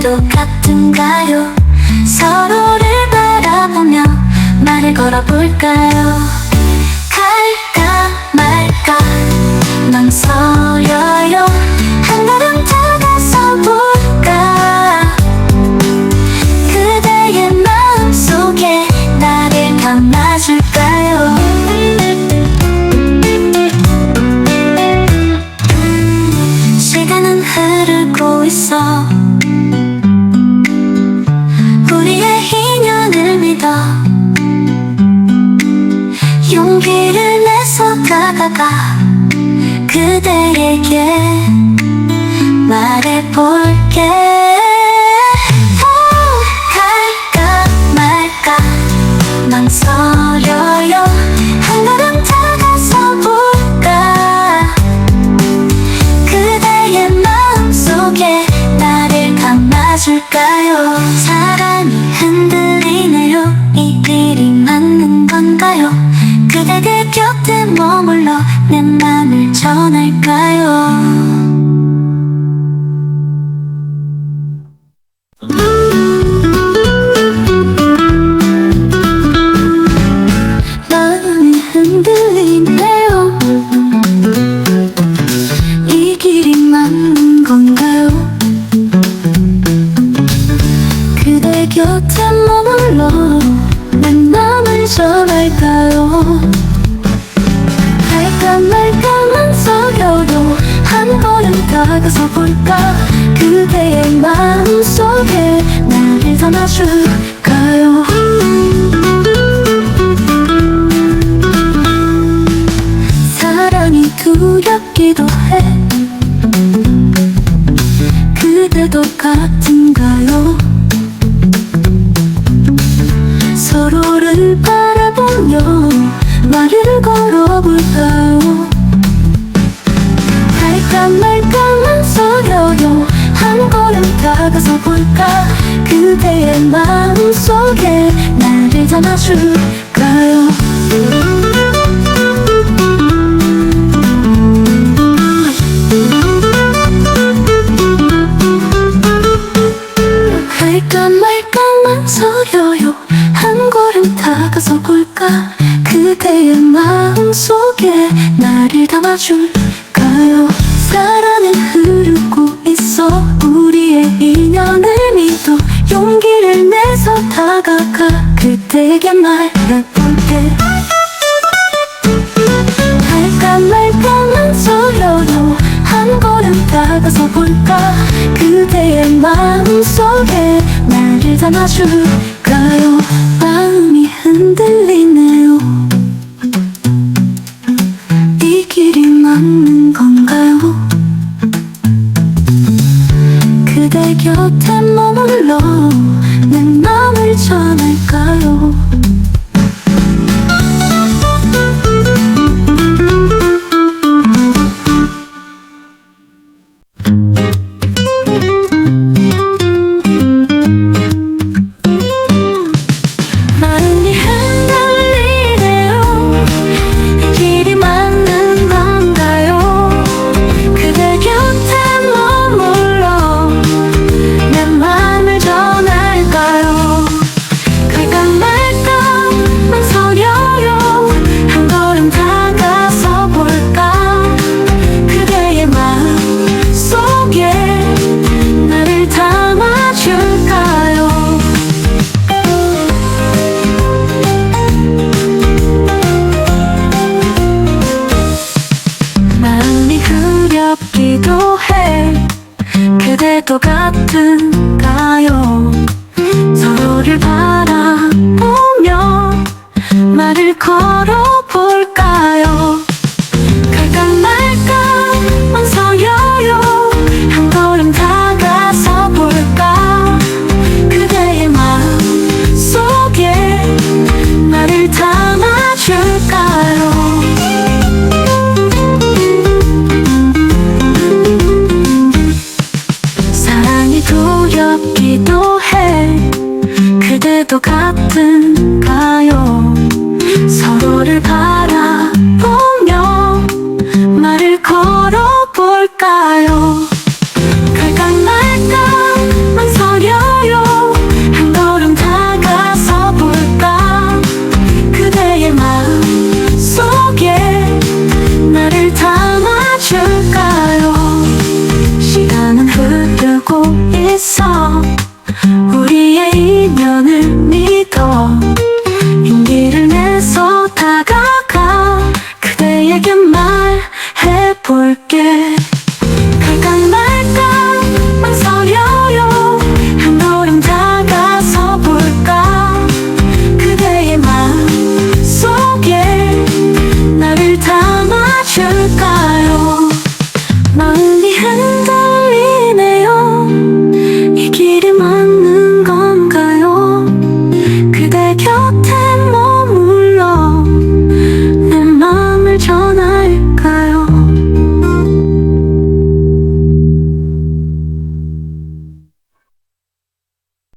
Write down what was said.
똑같은가요? 서로를 바라보며 말을 걸어볼까요? 용기를 내서 다가가 그대에게 말해볼게. 어, 갈까 말까. 망설 머물러 내 맘을 전할까요? 할까 말까 망설여도 한 걸음 다가서 볼까 그대의 마음속에 나를 담아줄까요? 사랑이 두렵기도 해 그대도 같은가요? 바라보며 말을 걸어볼까요? 할까 말까 망설여요 한 걸음 다가서 볼까 그대의 마음속에 나를 담아줄까요? 마음속에 나를 담아줄까요? 사랑은 흐르고 있어 우리의 인연을 믿어 용기를 내서 다가가 그대에게 말해볼게 할까 말까 망설여요 한 걸음 다가서 볼까? 그대의 마음속에 나를 담아줄까요 long. 기도해. 그대도 같은가요? 서로를 바라보며 말을 걸어 똑같은 가요? 서로를 바라보며 말을 걸어볼까요? 갈까 말까 망설여요. 한 걸음 다가서 볼까? 그대의 마음 속에 나를 담아줄까요? 시간은 흐르고 있어. come.